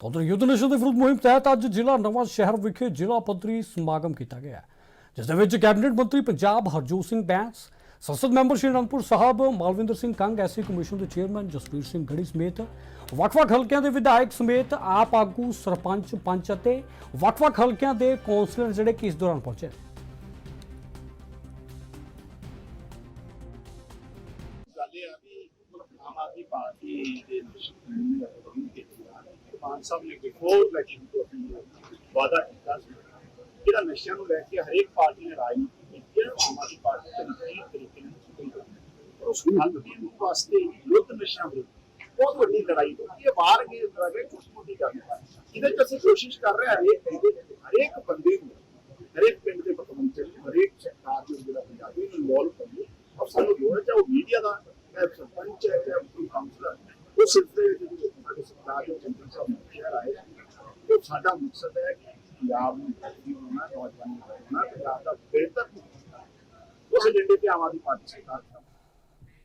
ਤਾਂ ਯੁੱਧ ਨਸ਼ੇ ਦੇ ਵਿਰੁੱਧ ਮੁਹਿੰਮ ਤਹਿਤ ਅੱਜ ਜ਼ਿਲ੍ਹਾ ਨਵਾਂ ਸ਼ਹਿਰ ਵਿਖੇ ਜ਼ਿਲ੍ਹਾ ਪੱਧਰੀ ਸਮਾਗਮ ਕੀਤਾ ਗਿਆ ਜਿਸ ਦੇ ਵਿੱਚ ਕੈਬਨਿਟ ਮੰਤਰੀ ਪੰਜਾਬ ਹਰਜੋਤ ਸਿੰਘ ਬੈਂਸ, ਸੰਸਦ member Shri Anandpur Sahib, Malvinder Singh Kang, SC commission ਦੇ ਚੇਅਰਮੈਨ ਜਸਵੀਰ ਸਿੰਘ ਗੜੀ ਸਮੇਤ ਵੱਖ-ਵੱਖ ਹਲਕਿਆਂ ਦੇ ਵਿਧਾਇਕ ਸਮੇਤ ਆਪ ਆਗੂ, ਸਰਪੰਚ, ਪੰਚ ਅਤੇ ਵੱਖ-ਵੱਖ ਹਲਕਿਆਂ ਦੇ ਕੌਂਸਲਰ ਜਿਹੜੇ ਕਿ ਇਸ ਦੌਰਾਨ ਪਹੁੰਚੇ ਗੱਲ ਇਹ ਆ ਵੀ ਆਮ ਆਦਮੀ ਪਾਰਟੀ ਦੇ ਮਾਨ ਸਾਹਿਬ ਨੇ ਬਿਫੋਰ ਇਲੈਕਸ਼ਨ ਤੋਂ ਵਾਅਦਾ ਕੀਤਾ ਸੀ ਜਿਹੜਾ ਨਸ਼ਿਆਂ ਨੂੰ ਲੈ ਕੇ ਹਰੇਕ ਪਾਰਟੀ ਨੇ ਰਾਜਨੀਤੀ ਕੀਤੀ ਹੈ ਆਮ ਆਦਮੀ ਪਾਰਟੀ ਦੇ ਨਜ਼ਦੀਕ ਤਰੀਕੇ ਨਾਲ ਕੋਈ ਪਰ ਉਸ ਹੱਲ ਦੇ ਵਾਸਤੇ ਯੁੱਧ ਨਸ਼ਿਆਂ ਵਿਰੁੱਧ ਬਹੁਤ ਵੱਡੀ ਲੜਾਈ ਹੋਈ ਇਹ ਬਾਹਰ ਗਏ ਲੜਾਈ ਛੋਟੀ ਮੋਟੀ ਗੱਲ ਹੈ ਇਹਦੇ ਚ ਅਸੀਂ ਕੋਸ਼ਿਸ਼ ਕਰ ਰਹੇ ਹਾਂ ਹਰੇਕ ਬੰਦੇ ਹਰੇਕ ਬੰਦੇ ਨੂੰ, ਹਰੇਕ ਪਿੰਡ ਦੇ ਪਤਵੰਤੇ ਹਰੇਕ ਸਰਕਾਰ ਦੇ ਜਿਹੜਾ ਪੰਜਾਬੀ ਨੂੰ ਇਨਵੋਲਵ ਕਰੀਏ ਔਰ ਸਾਨੂੰ ਲੋੜ ਹੈ, ਚਾਹੇ ਉਹ ਮੀਡੀਆ ਦਾ, ਚਾਹੇ ਸਰਪੰਚ ਹੈ, ਚਾਹੇ ਕੋਈ ਕਾਉਂਸਲਰ ਉਹ ਸਿਲਸਿਲੇ ਵਿੱਚ ਜਦੋਂ ਸਾਡੇ ਸਰਕਾਰ ਦੇ ਚੰਦਰ ਸਾਹਿਬ ਨੂੰ ਸ਼ਹਿਰ ਆਏ ਤੇ ਸਾਡਾ ਮਕਸਦ ਹੈ ਕਿ ਪੰਜਾਬ ਨੂੰ ਤਰੱਕੀ ਹੋਣਾ ਨੌਜਵਾਨੀ ਹੋਣਾ ਪੰਜਾਬ ਦਾ ਬਿਹਤਰ ਉਸ ਏਜੰਡੇ ਤੇ ਆਮ ਆਦਮੀ ਪਾਰਟੀ ਸਰਕਾਰ ਕੰਮ